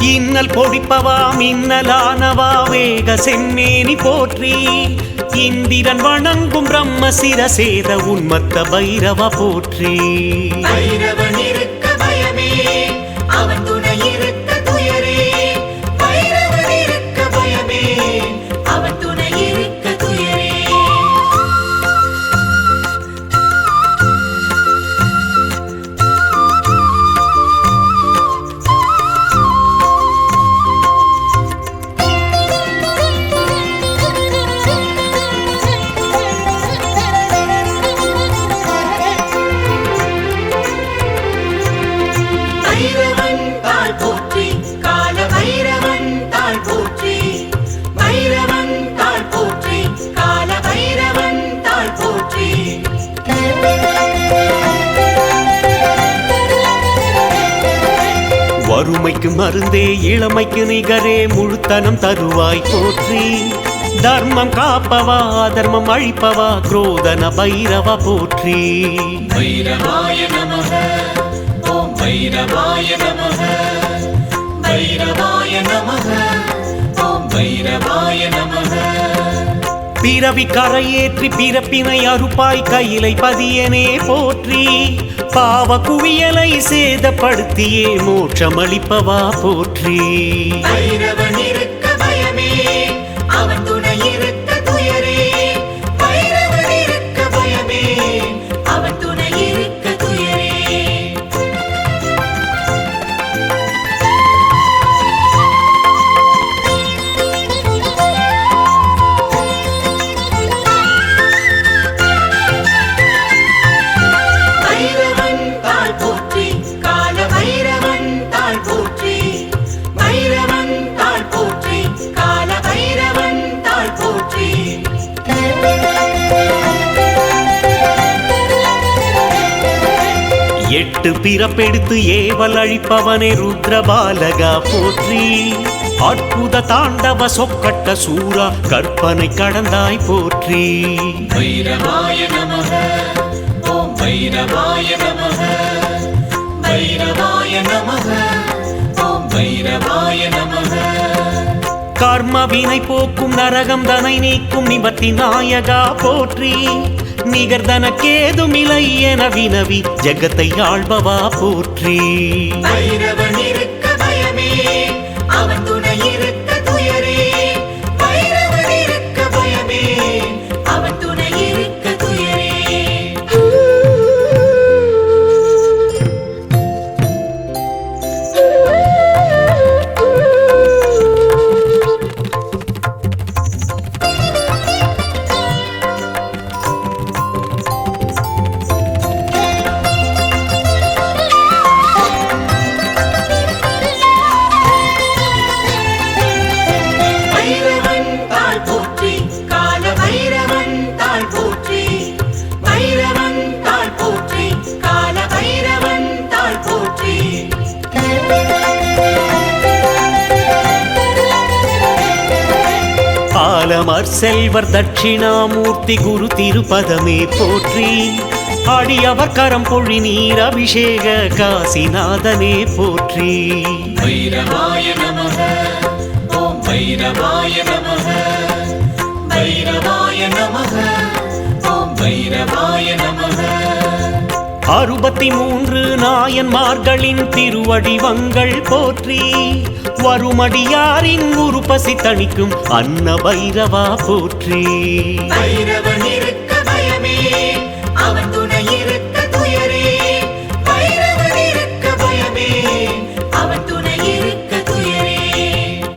இன்னல் பொடிப்பவா மின்னலானவா வேக செம்மேனி போற்றி. இந்திரன் வணங்கும் பிரம்ம சிரசேத உன்மத்த பைரவ போற்றி. பைரவன் வறுமைக்கு மருந்தே இளமைக்கு நிகரே முழுத்தனம் தருவாய் போற்றி. தர்மம் காப்பவா தர்மம் அழிப்பவா குரோதன பைரவ போற்றி. பைரவாய நமக ஓம் பைரவாய நமக பைரவாய நமக ஓம் பைரவாய நமக. பிறவி கரையேற்றி பிறப்பினை அறுப்பாய் கையிலை பதியனே போற்றி. பாவ குவியலை சேதப்படுத்தியே மோட்சமளிப்பவா போற்றி. எட்டு பிறப்பெடுத்து ஏவல் அழிப்பவனே ருத்ரபாலகா போற்றி. அற்புத தாண்டவ சொக்கட்ட சூரா கற்பனை கடந்தாய் போற்றி. பைரவாய நமக ஓம் பைரவாய நமக பைரவாய நமக ஓம் பைரவாய நமக. கர்ம வினை போக்கும் நரகம் தனை நீக்கும் நிபத்தி நாயகா போற்றி. நிகர்தனக்கேதுமில்லை என வினவி ஜகத்தை ஆள்பவா போற்றி. ஆலமர் செல்வர் தட்சிணாமூர்த்தி குரு திருப்பதமே போற்றி. அடியவர் கரம் பொழி நீர் அபிஷேக காசிநாதனே போற்றி. பைரவாய நமக ஓம் பைரவாய நமக பைரவாய நமக ஓம் பைரவாய நமக. அறுபத்தி மூன்று நாயன்மார்களின் திருவடிவங்கள் போற்றி வருமடியாரின் உருப்பசி தணிக்கும் அன்ன பைரவா போற்றி. பைரவன் இருக்க.